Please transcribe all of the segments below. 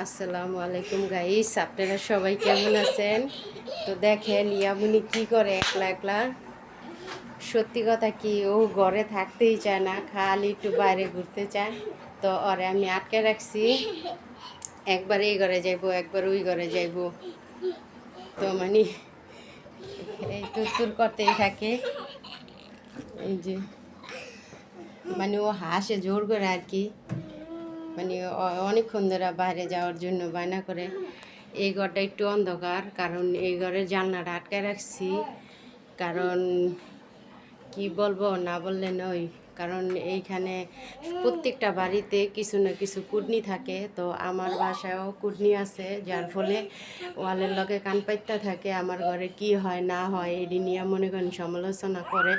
আসসালামু আলাইকুম গাইস আপনারা সবাই কেমন আছেন? তো দেখেন, ইয়ামুনি কি করে একলা একলা? সত্যি কথা কি, ও ঘরে থাকতেই চায় না, খালি একটু বাইরে ঘুরতে চায়। তো ওরে আমি আটকে রাখছি। একবার এই ঘরে যাইবো, একবার ওই ঘরে যাইবো। তো মানে এই তুর করতেই থাকে। এই যে মানে ও হাসে জোর করে আর কি। মানে অনেকক্ষণ ধরে বাইরে যাওয়ার জন্য বায়না করে। এই ঘরটা একটু অন্ধকার, কারণ এই ঘরের জানলাটা আটকে রাখছি। কারণ কি বলব, না বললে নয়। কারণ এইখানে প্রত্যেকটা বাড়িতে কিছু না কিছু কুডনি থাকে। তো আমার বাসায়ও কুডনি আছে, যার ফলে ওয়ালের লগে কান পাইতে থাকে, আমার ঘরে কি হয়, না হয় এটি নিয়ে মনে করেন সমালোচনা করে,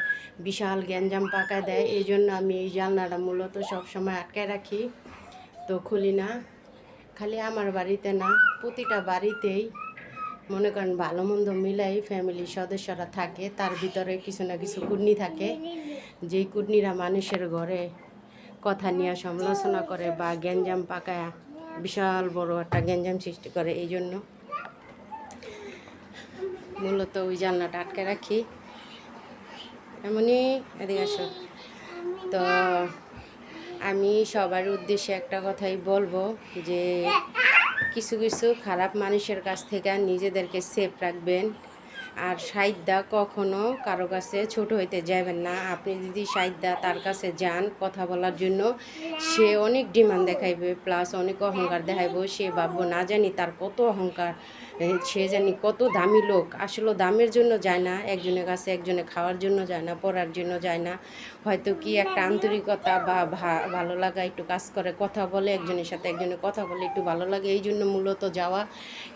বিশাল গ্যাঞ্জাম পাকা দেয়। এই জন্য আমি এই জানলাটা মূলত সবসময় আটকায় রাখি। তো খুলি না। খালি আমার বাড়িতে না, প্রতিটা বাড়িতেই মনে করেন ভালো মন্দ মিলাই ফ্যামিলির সদস্যরা থাকে, তার ভিতরে কিছু না কিছু কুডনি থাকে। যেই কুডনিরা মানুষের ঘরে কথা নিয়ে সমালোচনা করে বা গ্যাঞ্জাম পাকায় বিশাল বড় একটা গ্যাঞ্জাম সৃষ্টি করে, এই জন্য মূলত ওই জানলাটা আটকে রাখি। এমনই এদিকে আসো। তো আমি সবার উদ্দেশ্যে একটা কথাই বলব যে কিছু কিছু খারাপ মানুষের কাছ থেকে নিজেদেরকে সেফ রাখবেন। আর সাইদা কখনো কারও কাছে ছোট হইতে যাবেন না। আপনি যদি সাইদা তার কাছে যান কথা বলার জন্য, সে অনেক ডিমান্ড দেখাইবে প্লাস অনেক অহংকার দেখাইব, সে ভাববো না জানি তার কত অহংকার। সে জানি কত দামি লোক। আসলে দামের জন্য যায় না, একজনের কাছে একজনে খাওয়ার জন্য যায় না, পড়ার জন্য যায় না। হয়তো কি একটা আন্তরিকতা বা ভালো লাগা একটু কাজ করে, কথা বলে একজনের সাথে একজনের কথা বলে একটু ভালো লাগে, এই জন্য মূলত যাওয়া।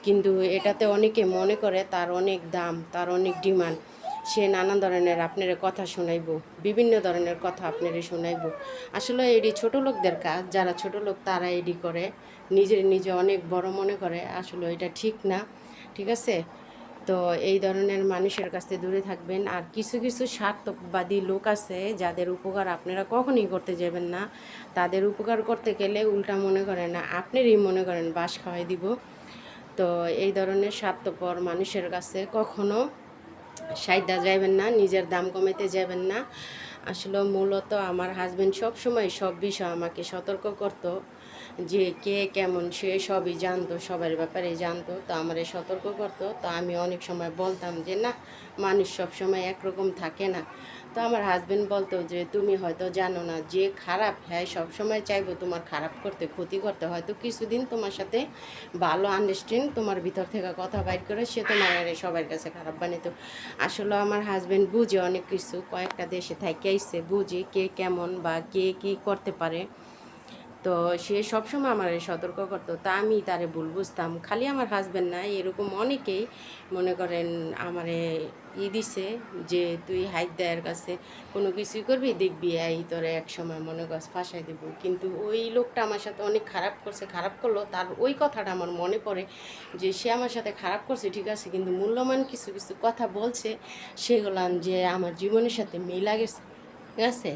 কিন্তু এটাতে অনেকে মনে করে তার অনেক দাম, তার অনেক ডিমান্ড। সে নানা ধরনের আপনার কথা শোনাইব, বিভিন্ন ধরনের কথা আপনারে শোনাইব। আসলে এটি ছোট লোকদের কাজ, যারা ছোট লোক তারা এডি করে, নিজের নিজে অনেক বড় মনে করে, আসলে এটা ঠিক না, ঠিক আছে? তো এই ধরনের মানুষের কাছ থেকে দূরে থাকবেন। আর কিছু কিছু স্বার্থবাদী লোক আছে, যাদের উপকার আপনারা কখনই করতে যাবেন না। তাদের উপকার করতে গেলে উল্টা মনে করেন না আপনারই মনে করেন, বাস খাওয়াই দিব। তো এই ধরনের স্বার্থপর মানুষের কাছে কখনো সাইদা যাবেন না, নিজের দাম কমাইতে যাবেন না। আসলে মূলত আমার হাজব্যান্ড সব সময় সব বিষয় আমাকে সতর্ক করতো। যে কে কেমন সে সবই জানতো, সবার ব্যাপারে জানতো, তো আমারে সতর্ক করতো। তো আমি অনেক সময় বলতাম যে, না, মানুষ সব সময় একরকম থাকে না। তো আমার হাজবেন্ড বলতো যে, তুমি হয়তো জানো না যে খারাপ হ্যাঁ সব সময় চাইব তোমার খারাপ করতে, ক্ষতি করতে। হয়তো কিছুদিন তোমার সাথে ভালো আন্ডারস্ট্যান্ড তোমার ভিতর থেকে কথা বাইর করে সে তোমার সবার কাছে খারাপ বানিত। আসলে আমার হাজবেন্ড বুঝে অনেক কিছু। কয়েকটা দেশে থাকে আইসে বুঝে কে কেমন বা কে কি করতে পারে। তো সে সবসময় আমার সতর্ক করতো। তা আমি তারে ভুল বুঝতাম। খালি আমার হাজবেন্ড না, এরকম অনেকেই মনে করেন আমারে ই দিছে যে, তুই হাইট দেয়ের কাছে, কোনো কিছুই করবি, দেখবি, এই তোরে এক সময় মনে কর ফাঁসাই দেব। কিন্তু ওই লোকটা আমার সাথে অনেক খারাপ করছে, খারাপ করল। তার ওই কথাটা আমার মনে পড়ে যে, সে আমার সাথে খারাপ করছে, ঠিক আছে, কিন্তু মূল্যবান কিছু কিছু কথা বলছে সেগুলো যে আমার জীবনের সাথে মিলা গেছে ঠিক আছে?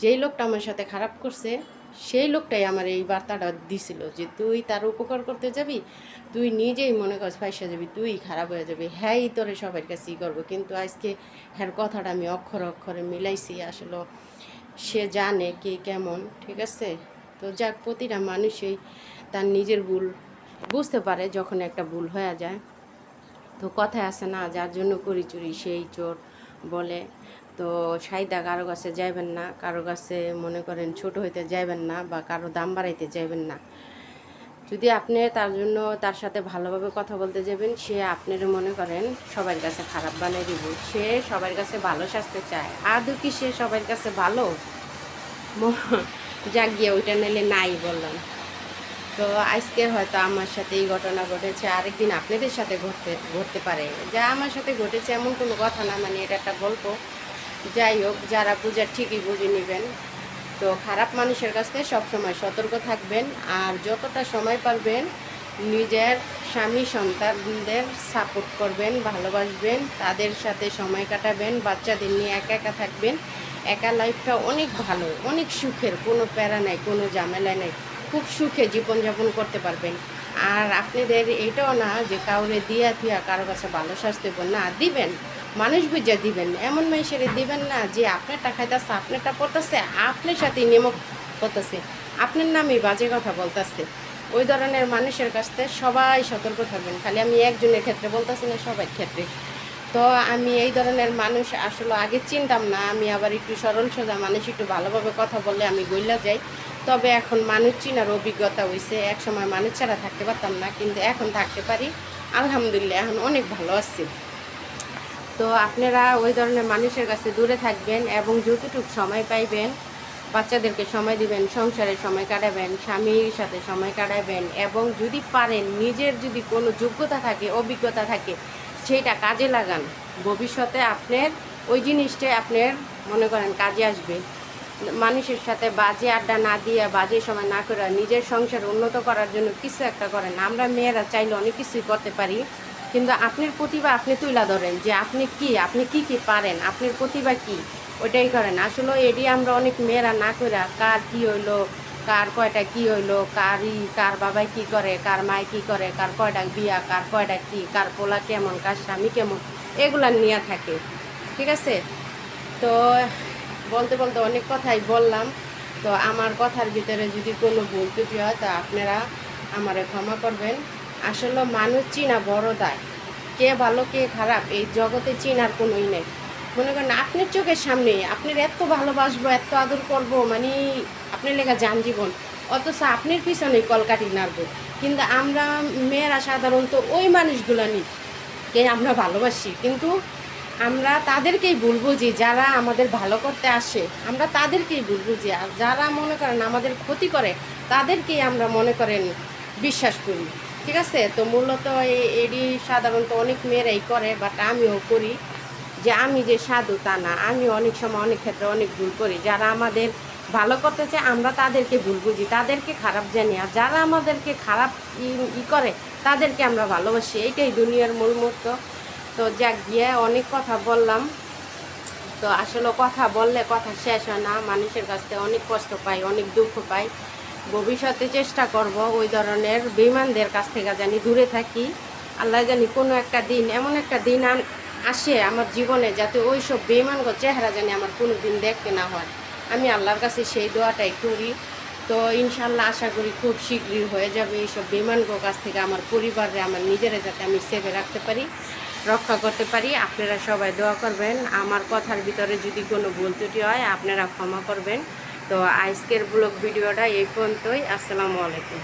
যেই লোকটা আমার সাথে খারাপ করছে সেই লোকটাই আমার এই বার্তাটা দিছিল যে, তুই তার উপকার করতে যাবি, তুই নিজেই মনে কর ফাইসা যাবি, তুই খারাপ হয়ে যাবি। হ্যাঁ তোরে সবার কাছেই করব। কিন্তু আজকে হ্যার কথাটা আমি অক্ষর অক্ষরে মিলাইছি আসলে সে জানে কে কেমন, ঠিক আছে? তো যাক, প্রতিটা মানুষই তার নিজের ভুল বুঝতে পারে যখন একটা ভুল হয়ে যায়। তো কথায় আছে না, যার জন্য করি চুরি, সেই চোর বলে তো সাইদা কারও কাছে যাইবেন না, কারও কাছে মনে করেন ছোট হইতে যাইবেন না বা কারও দাম বাড়াইতে যাইবেন না। যদি আপনি তার জন্য তার সাথে ভালোভাবে কথা বলতে যাবেন, সে আপনার মনে করেন সবার কাছে খারাপ বানিয়ে দিব। সে সবার কাছে ভালো সাজতে চায়। আদৌ কি সে সবার কাছে ভালো? যাক গিয়ে ওইটা নিলে নাই বললাম। তো আজকে হয়তো আমার সাথে এই ঘটনা ঘটেছে, আরেকদিন আপনাদের সাথে ঘটতে ঘটতে পারে। যা আমার সাথে ঘটেছে এমন কোনো কথা না মানে এটা একটা গল্প। যাই হোক, যারা পূজার ঠিকই বুঝে নেবেন। তো খারাপ মানুষের কাছ থেকে সবসময় সতর্ক থাকবেন আর যতটা সময় পারবেন নিজের স্বামী সন্তানদের সাপোর্ট করবেন, ভালোবাসবেন, তাদের সাথে সময় কাটাবেন, বাচ্চাদের নিয়ে একা একা থাকবেন। একা লাইফটা অনেক ভালো, অনেক সুখের, কোনো প্যারা নাই, কোনো ঝামেলা নেই। খুব সুখে জীবনযাপন করতে পারবেন। আর আপনাদের এটাও না যে কাউরে দিয়া থিয়া কারও কাছে ভালো স্বাস্থ্য না, দিবেন। মানুষ বুঝে দিবেন এমন মানুষের দিবেন না যে আপনার আপনারটা খাইতেছে আপনারটা পড়তেছে, আপনার সাথে নেমক করতেছে, আপনার নামে বাজে কথা বলতেছে। ওই ধরনের মানুষের কাছ থেকে সবাই সতর্ক থাকবেন। খালি আমি একজনের ক্ষেত্রে বলতেছি না সবার ক্ষেত্রে। তো আমি এই ধরনের মানুষ আসলে আগে চিনতাম না, আমি আবার একটু সরল সোজা মানুষ, একটু ভালোভাবে কথা বললে আমি গইলা যাই। তবে এখন মানুষ চিনার অভিজ্ঞতা হয়েছে এক সময় মানুষ ছাড়া থাকতে পারতাম না, কিন্তু এখন থাকতে পারি। আলহামদুলিল্লাহ, এখন অনেক ভালো আছি। তো আপনারা ওই ধরনের মানুষের কাছে দূরে থাকবেন এবং যতটুকু সময় পাইবেন, বাচ্চাদেরকে সময় দিবেন, সংসারে সময় কাটাবেন, স্বামীর সাথে সময় কাটাবেন এবং যদি পারেন, নিজের যদি কোনো যোগ্যতা থাকে, অভিজ্ঞতা থাকে সেইটা কাজে লাগান। ভবিষ্যতে আপনার ওই জিনিসটাই আপনার, মনে করেন, কাজে আসবে। মানুষের সাথে বাজে আড্ডা না দিয়ে, বাজে সময় না করে নিজের সংসার উন্নত করার জন্য কিছু একটা করেন। আমরা মেয়েরা চাইলে অনেক কিছুই করতে পারি। কিন্তু আপনার প্রতিভা আপনি তুলে ধরেন যে আপনি কি আপনি কি কি পারেন, আপনার প্রতিভা কি? ওইটাই করেন। আসলে এটি আমরা অনেক মেয়েরা না করে কার কি হইল, কার কয়টা কি হইল কার ই কার বাবাই কি করে, কার মায় কি করে, কার কয়টা বিয়া, কার কয়টা কি, কার পোলা কেমন, কার স্বামী কেমন, এগুলা নিয়ে থাকে। ঠিক আছে? তো বলতে বলতে অনেক কথাই বললাম। তো আমার কথার ভিতরে যদি কোনো ভুল ত্রুটি হয়, তা আপনারা আমারে ক্ষমা করবেন। আসলে মানুষ চিনা বড় দায়। কে ভালো, কে খারাপ, এই জগতে চিনার কোনোই নেই। মনে করেন আপনার চোখের সামনে আপনার এত ভালোবাসবো, এত আদর করব মানে আপনার লেখা যান জীবন অথচ আপনার পিছনে কলকাটি নাড়বো। কিন্তু আমরা মেয়েরা সাধারণত ওই মানুষগুলো নিই, কে আমরা ভালোবাসি। কিন্তু আমরা তাদেরকেই বলব যে, যারা আমাদের ভালো করতে আসে, আমরা তাদেরকেই বলব যে, আর যারা মনে করেন আমাদের ক্ষতি করে, তাদেরকেই আমরা মনে করেন বিশ্বাস করি। ঠিক আছে? তো মূলত এটি সাধারণত অনেক মেয়েরাই করে বাট আমিও করি যে আমি যে সাধু তা না। আমি অনেক সময় অনেক ক্ষেত্রে অনেক ভুল করি। যারা আমাদের ভালো করতে চায়, আমরা তাদেরকে ভুল বুঝি। তাদেরকে খারাপ জানি। আর যারা আমাদেরকে খারাপ ই- করে, তাদেরকে আমরা ভালোবাসি। এইটাই দুনিয়ার মূল মূর্ত তো যাক, গিয়ে অনেক কথা বললাম। তো আসলে কথা বললে কথা শেষ হয় না। মানুষের কাছ থেকে অনেক কষ্ট পাই, অনেক দুঃখ পাই। ভবিষ্যতে চেষ্টা করব ওই ধরনের বেইমানদের কাছ থেকে জানি দূরে থাকি। আল্লাহ জানি কোনো একটা দিন, এমন একটা দিন আসে আমার জীবনে যাতে ওই সব বেইমানগ চেহারা জানি আমার কোনো দিন দেখতে না হয়। আমি আল্লাহর কাছে সেই দোয়াটাই করি। তো ইনশাল্লাহ আশা করি খুব শীঘ্রই হয়ে যাবে এইসব বিমানগো কাছ থেকে আমার পরিবারে আমার নিজেরা যাতে আমি সেভে রাখতে পারি, রক্ষা করতে পারি। আপনারা সবাই দোয়া করবেন। আমার কথার ভিতরে যদি কোনো ভুল ত্রুটি হয়, আপনারা ক্ষমা করবেন। তো আজকের ব্লগ ভিডিওটা এই পর্যন্তই। আসসালামু আলাইকুম।